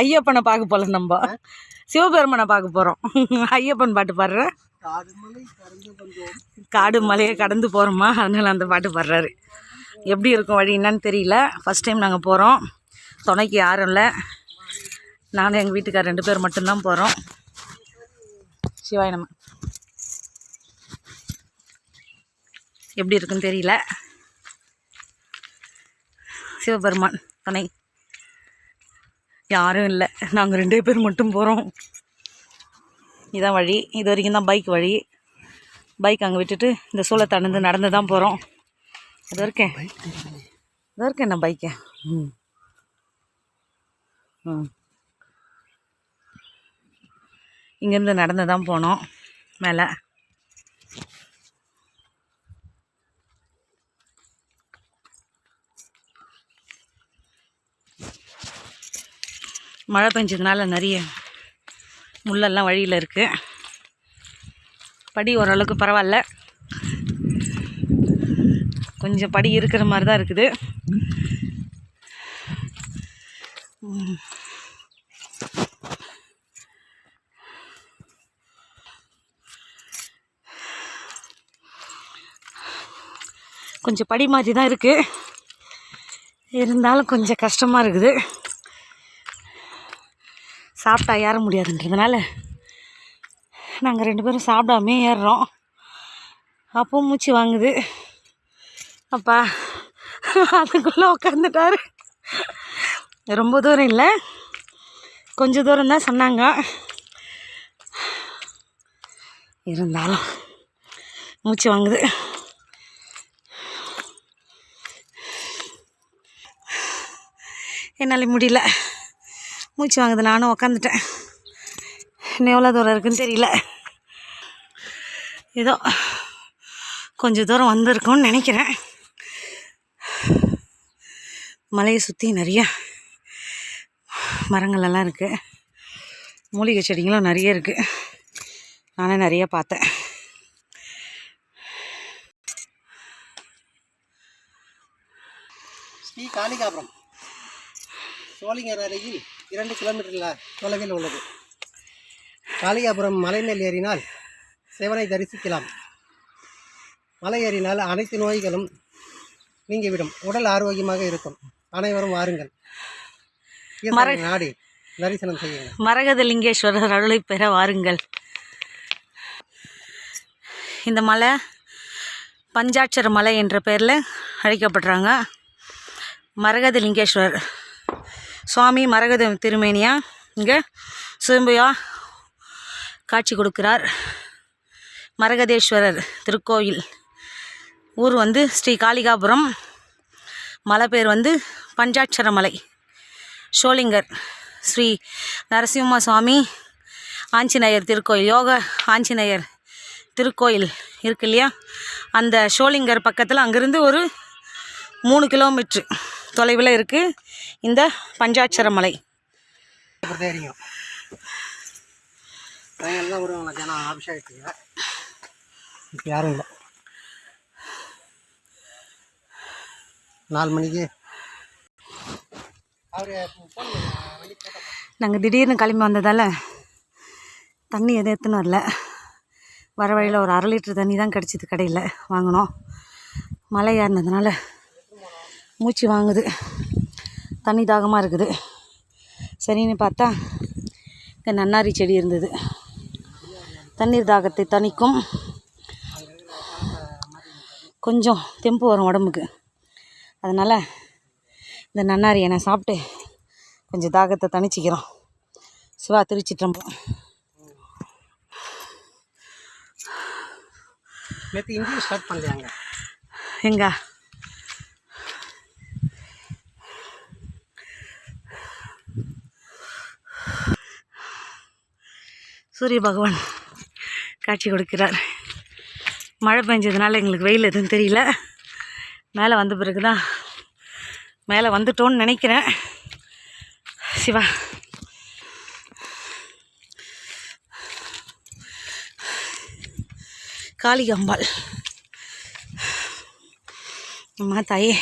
ஐயப்பனை பார்க்க போல நம்ம. சிவபெருமனை பார்க்க போகிறோம் ஐயப்பன் பாட்டு பாடுற. காடு மலையை கடந்து போகிறோமா அதனால அந்த பாட்டு பாடுறாரு. எப்படி இருக்கும் வழி என்னன்னு தெரியல. ஃபஸ்ட் டைம் நாங்கள் போகிறோம் துணைக்கு யாரும் இல்லை. நானும் எங்கள் வீட்டுக்கார் ரெண்டு பேர் மட்டும்தான் போகிறோம் சிவாய நம்ம எப்படி இருக்குன்னு தெரியல. சிவபெருமான் துணை யாரும் இல்லை. நாங்கள் ரெண்டே பேர் மட்டும் போகிறோம் இதான் வழி. இது வரைக்கும் தான் பைக் வழி. பைக் அங்கே விட்டுட்டு இந்த சூளத்தை அணுந்து நடந்து தான் போகிறோம் அது இருக்கேன். இது இருக்கேன் நான் பைக்கை ம். ம். இங்கேருந்து நடந்து தான் போனோம். மேலே. மழை பெஞ்சதுனால நிறைய முள்ளெல்லாம் வழியில் இருக்குது படி ஓரளவுக்கு பரவாயில்ல. கொஞ்சம் படி இருக்கிற மாதிரி தான் இருக்குது. கொஞ்சம் படி மாதிரி தான் இருக்குது இருந்தாலும் கொஞ்சம் கஷ்டமாக இருக்குது. சாப்பிட்டா ஏற முடியாதுன்றதுனால நாங்கள் ரெண்டு பேரும் சாப்பிடாமே ஏறுறோம். அப்போ மூச்சு வாங்குது. அப்பா அதுக்குள்ளே உட்காந்துட்டாரு ரொம்ப தூரம் இல்லை. கொஞ்சம் தூரம் தான் சொன்னாங்க. இருந்தாலும் மூச்சு வாங்குது. என்னால் முடியல. மூச்சு வாங்குது நானும் உக்காந்துட்டேன். இன்னும் எவ்வளோ தூரம் இருக்குன்னு தெரியல. ஏதோ கொஞ்சம் தூரம் வந்திருக்கோன்னு நினைக்கிறேன். மலையை சுற்றி நிறைய மரங்களெல்லாம் இருக்குது மூலிகை செடிங்களும் நிறைய இருக்குது நானே நிறைய பார்த்தேன். ஸ்ரீ காளிகாபுரம். சோளிங்கர் அருகில் இரண்டு கிலோமீட்டர் தொலைவில் உள்ளது. காளிகாபுரம் மலை மேல் ஏறினால் சிவனை தரிசிக்கலாம். மலை ஏறினால் அனைத்து நோய்களும் நீங்கிவிடும். உடல் ஆரோக்கியமாக இருக்கும். அனைவரும் வாருங்கள். நாடி தரிசனம் செய்யுங்கள். மரகதலிங்கேஸ்வரர் அருளை பெற வாருங்கள். இந்த மலை பஞ்சாட்சர மலை என்ற பெயரில் அழைக்கப்படுறாங்க. மரகதலிங்கேஸ்வரர். சுவாமி மரகத திருமேனியா இங்கே சுயம்புயா காட்சி கொடுக்கிறார். மரகதேஸ்வரர் திருக்கோயில். ஊர் வந்து ஸ்ரீ காளிகாபுரம். மலை பேர் வந்து பஞ்சாட்சர மலை ஷோலிங்கர் ஸ்ரீ நரசிம்ம சுவாமி ஆஞ்சநேயர் திருக்கோயில். யோக ஆஞ்சநேயர் திருக்கோயில் இருக்கு இல்லையா? அந்த ஷோலிங்கர் பக்கத்தில் அங்கேருந்து ஒரு மூணு கிலோமீட்ரு தொலைவில் இருக்குது இந்த பஞ்சாட்சர மலை அப்புறம் தெரியும். தான் வருவாங்க ஜனம் அபிஷேகத்துக்கு. இப்போ யாரும் இல்லை. நாலு மணிக்கு. நாங்கள் திடீர்னு கிளம்பி வந்ததால் தண்ணி எதுவும் எடுத்துன்னு வரல. வர வழியில் ஒரு அரை லிட்டர் தண்ணி தான் கிடச்சிது கடையில் வாங்கினோம். மழை ஏறினதுனால மூச்சு வாங்குது. தண்ணி தாகமாக இருக்குது. சரின்னு பார்த்தா இங்கே நன்னாரி செடி இருந்தது. தண்ணீர் தாகத்தை தணிக்கும் கொஞ்சம் தெம்பு வரும் உடம்புக்கு. அதனால் இந்த நன்னாரியை நான் சாப்பிட்டு கொஞ்சம் தாகத்தை தணிச்சிக்கிறோம். சிவா திருச்சிட்டம்பலம் நேற்று இன்டர்வியூ ஸ்டார்ட் பண்ணலையாங்க? எங்க? சூரிய பகவான் காட்சி கொடுக்கிறார். மழை பெஞ்சதுனால எங்களுக்கு வெயில் எதுவும் தெரியல. மேலே வந்த பிறகு தான் மேலே வந்துட்டோன்னு நினைக்கிறேன். சிவா. காளிகம்பாள் அம்மா தாயே.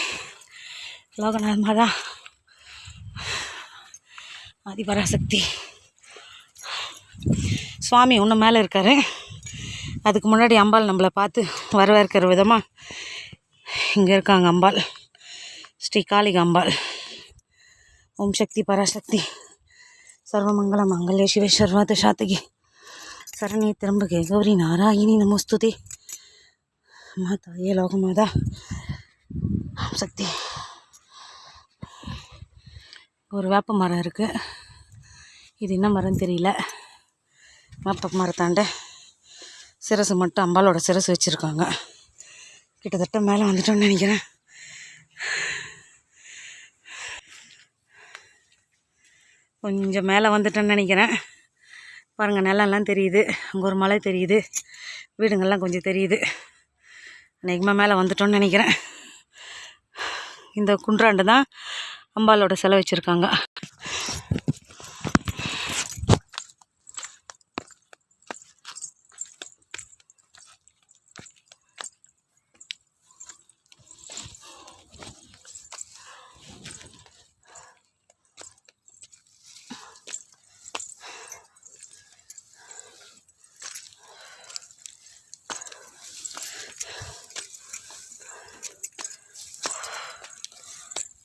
லோகநாத் மாதா. ஆதிபராசக்தி. சுவாமி இன்னும் மேலே இருக்கார். அதுக்கு முன்னாடி அம்பாள் நம்மளை பார்த்து வரவேற்கிற விதமாக இங்கே இருக்காங்க அம்பாள். ஸ்ரீ காளிக அம்பாள். ஓம் சக்தி பராசக்தி. சர்வமங்கள மங்களே சிவ சர்வாத சாத்தகி. சரணி திரும்பகே. கௌரி நாராயணி நமஸ்துதே. மாதாயே லோகமாதா. ஓம் சக்தி. ஒரு வேப்ப மரம் இருக்குது இது என்ன மரம் தெரியல. வேப்ப மரத்தாண்ட சிரசு மட்டும் அம்பாலோட சிரசு வச்சுருக்காங்க. கிட்டத்தட்ட மேலே வந்துட்டோம்னு நினைக்கிறேன். கொஞ்சம் மேலே வந்துட்டேன்னு நினைக்கிறேன். பாருங்கள் நிலம்லாம் தெரியுது. அங்கே ஒரு மலை தெரியுது. வீடுங்கள்லாம் கொஞ்சம் தெரியுது. அநேகமாக மேலே வந்துட்டோம்னு நினைக்கிறேன். இந்த குன்றாண்டு தான் அம்பாலோட சிலை வச்சுருக்காங்க.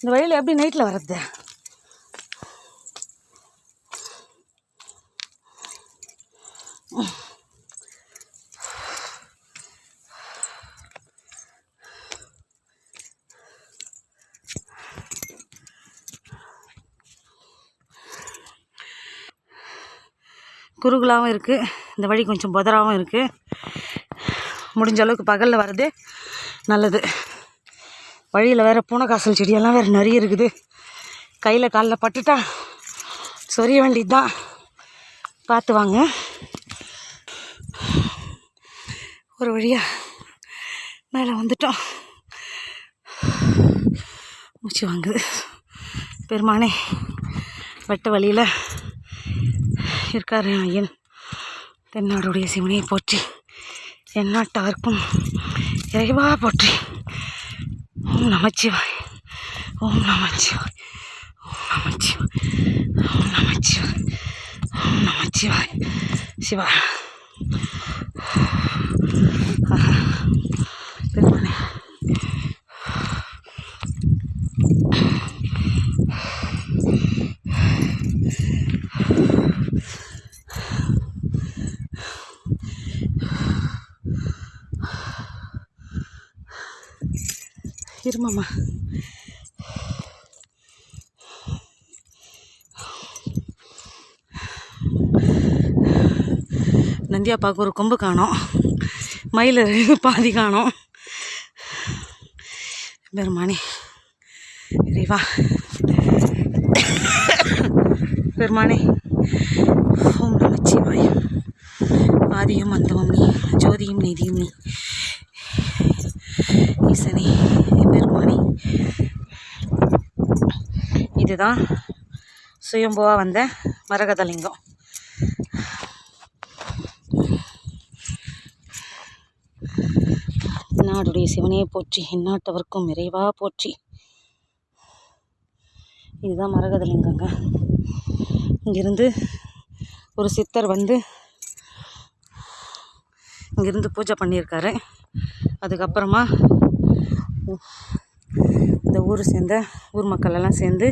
இந்த வழியில் எப்படி நைட்டில் வர்றது? குறுகலாகவும் இருக்குது இந்த வழி கொஞ்சம் புதராகவும் இருக்குது முடிஞ்ச அளவுக்கு பகலில் வர்றது நல்லது. வழியில் வேறு பூனைக்காசல் செடியெல்லாம் வேறு நிறைய இருக்குது. கையில் காலில் பட்டுட்டா சொரிய வேண்டியது தான் பார்த்து வாங்க. ஒரு வழியாக மேலே வந்துட்டோம். மூச்சு வாங்குது. பெருமானே வெட்ட வழியில் இருக்கார் ஐயன். தென்னாடுடைய சிவனையை போற்றி எந்நாட்டவர்க்கும் இறைவா போற்றி. ஓம் நமச்சிவாய் ஓம் நமச்சிவாய் ஓம் நமச்சிவாய் ஓம் நமச்சிவாய் ஓம் நமச்சிவாய் சிவா ஆஹா. பெருமானே இருமாம்மா நந்தியாப்பாவுக்கு ஒரு கொம்பு காணும். மயில் பாதி காணோம். பெருமானி இறைவா. பெருமானே ஓம் நமச்சிவாயம். ஆதியும் அந்தமும் நீ ஜோதியும் நீதியும் நீ. ஈசனி பெருமானி இதுதான் சுயம்புவாக வந்த மரகதலிங்கம். நாடுடைய சிவனே போற்றி இந்நாட்டவர்க்கும் இறைவா போற்றி. இதுதான் மரகதலிங்கங்க. இங்கிருந்து ஒரு சித்தர் வந்து இங்கிருந்து பூஜை பண்ணியிருக்காரு. அதுக்கப்புறமா இந்த ஊர் சேர்ந்த ஊர் மக்கள் எல்லாம் சேர்ந்து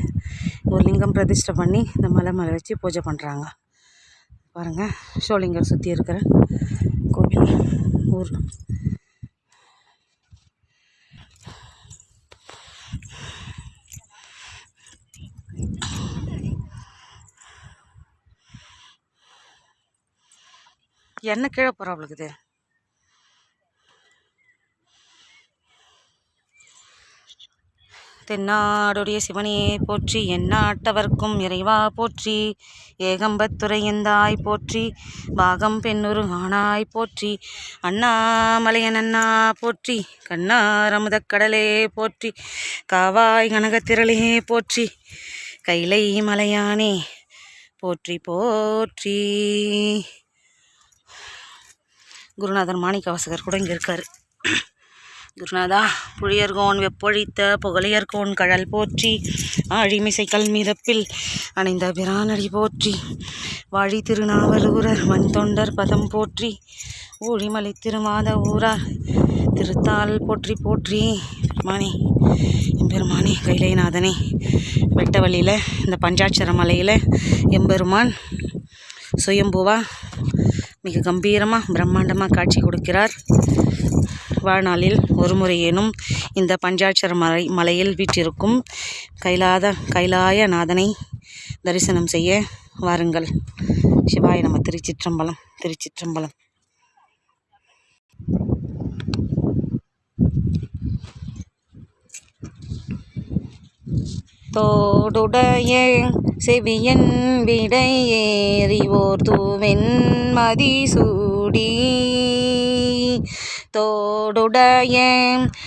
ஒரு லிங்கம் பிரதிஷ்டை பண்ணி இந்த மலை மேலே வச்சு பூஜை பண்ணுறாங்க. பாருங்கள் ஷோலிங்கர் சுற்றி இருக்கிற கோவில் ஊர். என்ன கீழே போகிறாப்புலுக்குது தென்னாடுடைய சிவனையே போற்றி எந்நாட்டவர்க்கும் இறைவா போற்றி ஏகம்பத்துறையந்தாய் போற்றி பாகம் பெண்ணுரு ஆனாய் போற்றி அண்ணாமலையன் அண்ணா போற்றி கண்ணாரமுதக் கடலே போற்றி காவாய் கனகத்திரளே போற்றி கைலை மலையானே போற்றி போற்றி. குருநாதர் மாணிக்கவாசகர் கூட இங்கே இருக்கார். குருநாதா புழியர்கோன் வெப்பொழித்த புகழியர்கோன் கழல் போற்றி ஆழிமிசை கல்மிதப்பில் அணைந்த பிரானடி போற்றி வாழி திருநாவலூரர் மண் தொண்டர் பதம் போற்றி ஊழிமலை திருமாத ஊரார் திருத்தால் போற்றி போற்றி பெருமானே எம்பெருமானே கைலைநாதனே வெட்ட வழியில் இந்த பஞ்சாட்சர மலையில் எம்பெருமான் சுயம்புவா மிக கம்பீரமாக பிரம்மாண்டமாக காட்சி கொடுக்கிறார். வாழ்நாளில் ஒரு முறையேனும் இந்த பஞ்சாட்சர மலை மலையில் வீற்றிருக்கும் கைலாத கைலாய நாதனை தரிசனம் செய்ய வாருங்கள். சிவாய நம்ம திருச்சிற்றம்பலம் திருச்சிற்றம்பலம். தோடுடைய செவியன் விடையேறிவோர் தூவென் மதிசூடி தோடுடைய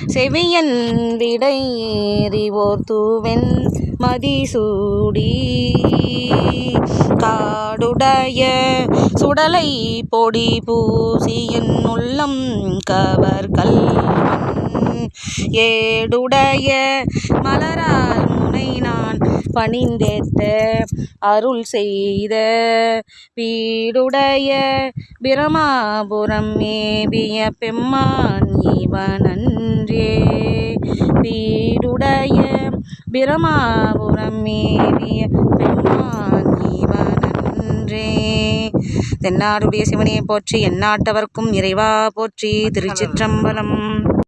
செவியன் விடையேறிவோர் தூவென் மதிசூடி. காடுடைய சுடலை பொடி பூசியின் உள்ளம் கவர்கள் ஏடுடைய மலரால் முனை நான் பணிந்தேத்த அருள் செய்த வீடுடைய பிரமாபுரம் மேவிய பெம்மான் இவனன்றே. வீடுடைய பிரமாபுரம் மேபிய பெம்மான் இவனன்றே. தென்னாடுடைய சிவனையை போற்றி எந்நாட்டவர்க்கும் இறைவா போற்றி திருச்சிற்றம்பலம்.